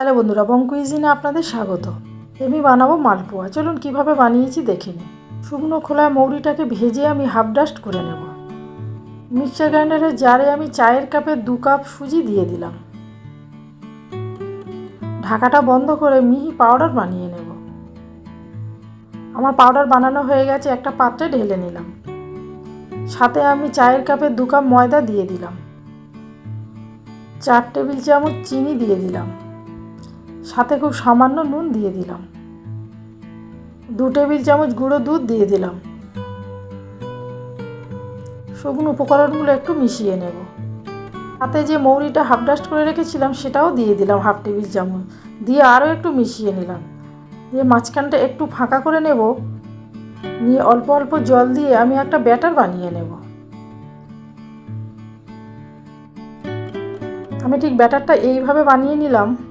Hello বন্ধুরা বঙ্কুইজিনে আপনাদের স্বাগত। আমি বানাবো মালপোয়া। চলুন কীভাবে বানিয়েছি দেখে নিন শুকনো খোলায় মৌরিটাকে ভেজে আমি হাফ ডাস্ট করে নেব। মিক্সার গ্রাইন্ডারের জারে আমি চায়ের কাপে দু কাপ সুজি দিয়ে দিলাম। ঢাকাটা বন্ধ করে মিহি পাউডার বানিয়ে নেব। আমার পাউডার বানানো হয়ে গেছে, একটা পাত্রে ঢেলে নিলাম। সাথে আমি চায়ের কাপে দু কাপ ময়দা দিয়ে দিলাম। চার টেবিল চামচ চিনি দিয়ে দিলাম। সাথে খুব সামান্য নুন দিয়ে দিলাম। দু টেবিল চামচ গুঁড়ো দুধ দিয়ে দিলাম। শুকনো উপকরণগুলো একটু মিশিয়ে নেব। সাথে যে মৌরিটা হাফ ডাস্ট করে রেখেছিলাম, সেটাও দিয়ে দিলাম হাফ টেবিল চামচ। দিয়ে আরও একটু মিশিয়ে নিলাম। দিয়ে মাঝখানটা একটু ফাঁকা করে নেব। নিয়ে অল্প অল্প জল দিয়ে আমি একটা ব্যাটার বানিয়ে নেব। আমি ঠিক ব্যাটারটা এইভাবে বানিয়ে নিলাম।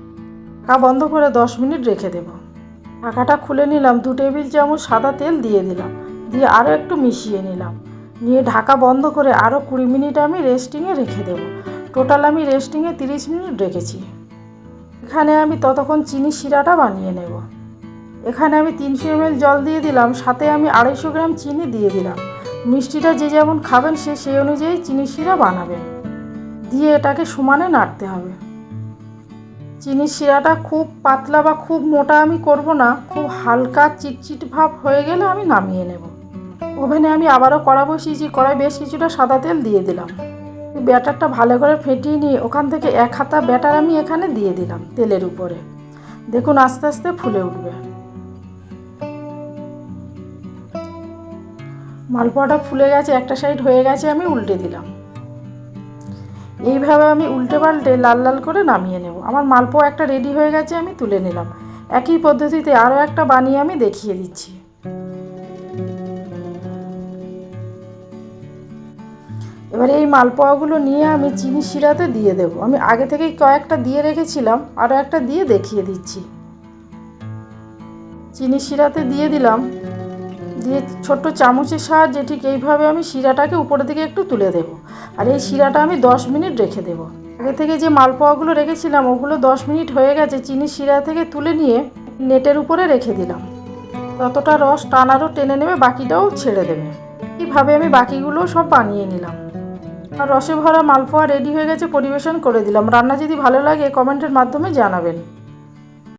ঢাকা বন্ধ করে দশ মিনিট রেখে দেব। ঢাকাটা খুলে নিলাম, দু টেবিল চামচ সাদা তেল দিয়ে দিলাম, দিয়ে আরও একটু মিশিয়ে নিলাম। নিয়ে ঢাকা বন্ধ করে আরও কুড়ি মিনিট আমি রেস্টিংয়ে রেখে দেব। টোটাল আমি রেস্টিংয়ে তিরিশ মিনিট রেখেছি। এখানে আমি ততক্ষণ চিনি শিরাটা বানিয়ে নেব। এখানে আমি তিনশো এমএল জল দিয়ে দিলাম, সাথে আমি আড়াইশো গ্রাম চিনি দিয়ে দিলাম। মিষ্টিটা যে যেমন খাবেন সে সেই অনুযায়ী চিনি শিরা বানাবেন। দিয়ে এটাকে সমানে নাড়তে হবে। চিনি শিরাটা খুব পাতলা বা খুব মোটা আমি করব না, খুব হালকা চিটচিট ভাব হয়ে গেলে আমি নামিয়ে নেব। ওভেনে আমি আবারও কড়া বসিয়েছি কড়াই বেশ কিছুটা সাদা তেল দিয়ে দিলাম। ব্যাটারটা ভালো করে ফেটিয়ে নিয়ে ওখান থেকে এক হাতা ব্যাটার আমি এখানে দিয়ে দিলাম তেলের উপরে। দেখুন আস্তে আস্তে ফুলে উঠবে। মালপোয়াটা ফুলে গেছে, একটা সাইড হয়ে গেছে, আমি উল্টে দিলাম। এইভাবে আমি উল্টে পাল্টে লাল লাল করে নামিয়ে নেব। আমার মালপোয়া একটা রেডি হয়ে গেছে, আমি তুলে নিলাম। একই পদ্ধতিতে আরও একটা বানিয়ে আমি দেখিয়ে দিচ্ছি। এবারে এই মালপোয়াগুলো নিয়ে আমি চিনি শিরাতে দিয়ে দেবো। আমি আগে থেকেই কয়েকটা দিয়ে রেখেছিলাম, আরও একটা দিয়ে দেখিয়ে দিচ্ছি। চিনি শিরাতে দিয়ে দিলাম। দিয়ে ছোট্ট চামচের সাহায্যে ঠিক এইভাবে আমি শিরাটাকে উপরের দিকে একটু তুলে দেবো। আর এই শিরাটা আমি দশ মিনিট রেখে দেবো। আগে থেকে যে মালপোয়াগুলো রেখেছিলাম, ওগুলো দশ মিনিট হয়ে গেছে চিনি শিরা থেকে তুলে নিয়ে নেটের উপরে রেখে দিলাম। ততটা রস টানারও টেনে নেবে, বাকিটাও ছেড়ে দেবে। এইভাবে আমি বাকিগুলো সব বানিয়ে নিলাম। আর রসে ভরা মালপোয়া রেডি হয়ে গেছে, পরিবেশন করে দিলাম। রান্না যদি ভালো লাগে, কমেন্টের মাধ্যমে জানাবেন।